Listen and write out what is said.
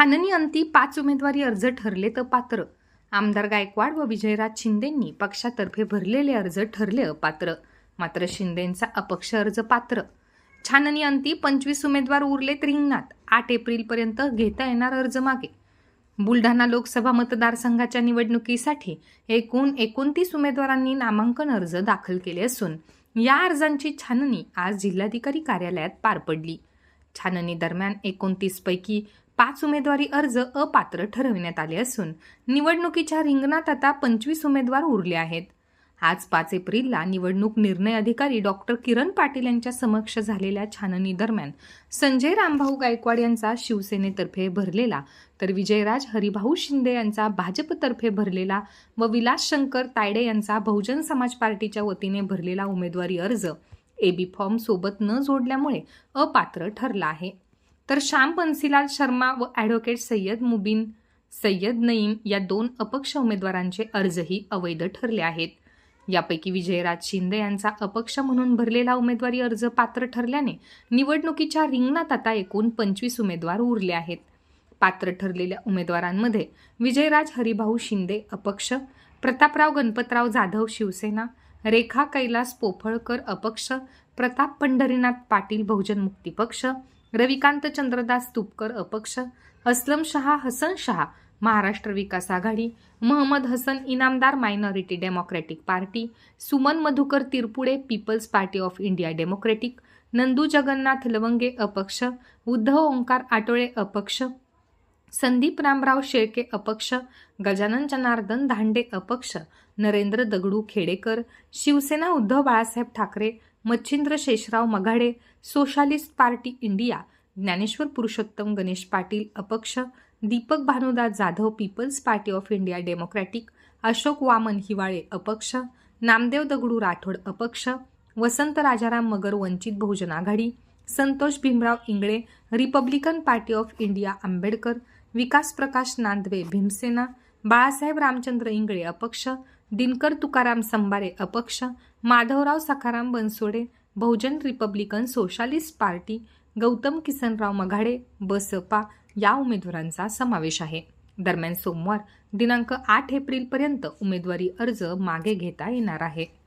छाननी अंती पाच उमेदवारी अर्ज ठरले तर पात्र. आमदार गायकवाड व विजयराज शिंदेंनी पक्षातर्फे भरलेले अर्ज ठरले अपात्र. मात्र शिंदेंचा अपक्ष अर्ज पात्र. छाननी अंती पंचवीस उमेदवार उरलेत रिंगणात आठ एप्रिलपर्यंत घेता येणार अर्ज मागे. बुलढाणा लोकसभा मतदारसंघाच्या निवडणुकीसाठी एकूण एकोणतीस उमेदवारांनी नामांकन अर्ज दाखल केले असून या अर्जांची छाननी आज जिल्हाधिकारी कार्यालयात पार पडली. छाननी दरम्यान एकोणतीसपैकी पाच उमेदवारी अर्ज अपात्र ठरविण्यात आले असून निवडणुकीच्या रिंगणात आता पंचवीस उमेदवार उरले आहेत. आज पाच एप्रिलला निवडणूक निर्णय अधिकारी डॉक्टर किरण पाटील यांच्या समक्ष झालेल्या छाननी दरम्यान संजय रामभाऊ गायकवाड यांचा शिवसेनेतर्फे भरलेला तर विजयराज हरिभाऊ शिंदे यांचा भाजपतर्फे भरलेला व विलास शंकर तायडे यांचा बहुजन समाज पार्टीच्या वतीने भरलेला उमेदवारी अर्ज एबी फॉर्म सोबत न जोडल्यामुळे अपात्र ठरला आहे. तर श्याम बन्सीलाल शर्मा व ॲडव्होकेट सय्यद मुबीन सय्यद नईम या दोन अपक्ष उमेदवारांचे अर्जही अवैध ठरले आहेत. यापैकी विजयराज शिंदे यांचा अपक्ष म्हणून भरलेला उमेदवारी अर्ज पात्र ठरल्याने निवडणुकीच्या रिंगणात आता एकूण पंचवीस उमेदवार उरले आहेत. पात्र ठरलेल्या उमेदवारांमध्ये विजयराज हरिभाऊ शिंदे अपक्ष प्रतापराव गणपतराव जाधव शिवसेना रेखा कैलास पोफळकर अपक्ष प्रताप पंढरीनाथ पाटील बहुजन मुक्ती पक्ष रविकांत चंद्रदास तुपकर अपक्ष Aslam Shah Hasan Shah Maharashtra Vikas Aghadi Mohammad Hasan Inamdar minority democratic party Suman Madhukar Tirpude people's party of India democratic Nandu Jagannath Lavange अपक्ष उद्धव ओंकार आटोळे अपक्ष संदीप रामराव शेळके अपक्ष गजानन जनार्दन धांडे अपक्ष Narendra Dagdu Khedekar Shiv Sena Uddhav Balasaheb Thackeray Machhindra Sheshrao Maghade socialist party India Dnyaneshwar Purushottam Ganesh Patil अपक्ष Deepak Bhanudas Jadhav people's party of India democratic Ashok Waman Hiwale अपक्ष नामदेव दगडू राठोड अपक्ष Vasant Rajaram Magar Vanchit Bahujan Aghadi Santosh Bhimrao Ingale republican party of India Ambedkar Vikas Prakash Nandve Bhim Sena Balasaheb Ramchandra Ingale अपक्ष दिनकर तुकाराम संबारे अपक्ष Madhavrao Sakharam Bansode Bahujan republican socialist party Gautam Kisanrao Maghade Baspa या उमेदवारांचा समावेश आहे. दरम्यान सोमवार दिनांक आठ एप्रिलपर्यंत उमेदवारी अर्ज मागे घेता येणार आहे.